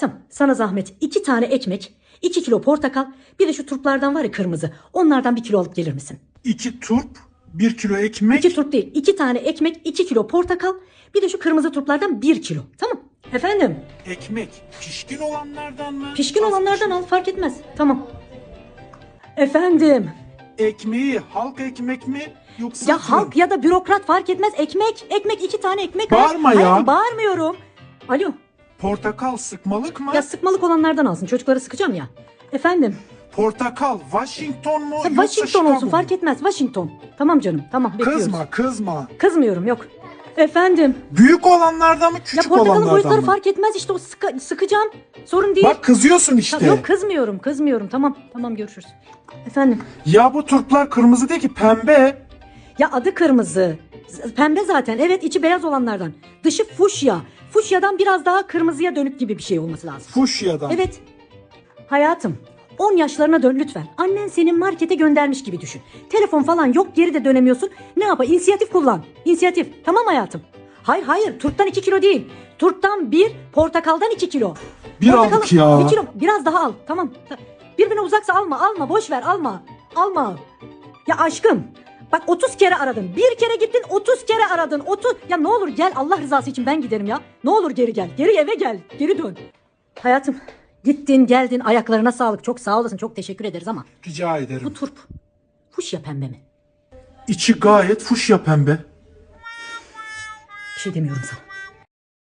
Tamam sana zahmet. iki tane ekmek, iki kilo portakal, bir de şu turplardan var ya kırmızı. Onlardan bir kilo alıp gelir misin? İki turp, bir kilo ekmek. İki turp değil. iki tane ekmek, iki kilo portakal, bir de şu kırmızı turplardan bir kilo. Tamam. Efendim Ekmek. Pişkin olanlardan mı? pişkin Az olanlardan al fark etmez. Tamam. Efendim. Ekmeği halk ekmek mi yoksa Ya fırın? halk ya da bürokrat fark etmez. Ekmek, ekmek iki tane ekmek. Bağırma Hayır, ya. Hayır, bağırmıyorum. Alo. Portakal sıkmalık mı? Ya sıkmalık olanlardan alsın. Çocukları sıkacağım ya. Efendim. Portakal Washington mu yoksa Washington Chicago olsun mu? fark etmez. Washington. Tamam canım. Tamam bekliyoruz. Kızma kızma. Kızmıyorum yok. Efendim. Büyük olanlardan mı Ya küçük portakalın olanlardan boyutları mı? fark etmez işte o sıka- sıkacağım. Sorun değil. Bak kızıyorsun işte. Ta- Yok kızmıyorum kızmıyorum tamam tamam görüşürüz. Efendim Ya bu turplar kırmızı değil ki pembe. ya adı kırmızı. Pembe zaten evet içi beyaz olanlardan. Dışı fuşya. Fuşyadan biraz daha kırmızıya dönük gibi bir şey olması lazım. Fuşyadan. Evet. Hayatım 10 yaşlarına dön lütfen. Annen seni markete göndermiş gibi düşün. Telefon falan yok geri de dönemiyorsun. Ne yapa? İnisiyatif kullan. İnisiyatif. Tamam hayatım. Hayır hayır turptan 2 kilo değil. Turptan 1, portakaldan 2 kilo. Bir Portakalın- aldık ya. 1 kilo biraz daha al. Tamam. Ta- Birbirine uzaksa alma alma boş ver alma. Alma. Ya aşkım. Bak 30 kere aradın. Bir kere gittin 30 kere aradın. 30 ya ne olur gel Allah rızası için ben giderim ya. Ne olur geri gel. Geri eve gel. Geri dön. Hayatım gittin geldin ayaklarına sağlık. Çok sağ olasın. Çok teşekkür ederiz ama Rica bu ederim. turp fuşya pembe mi? İçi gayet fuşya pembe. Bir şey demiyorum sana.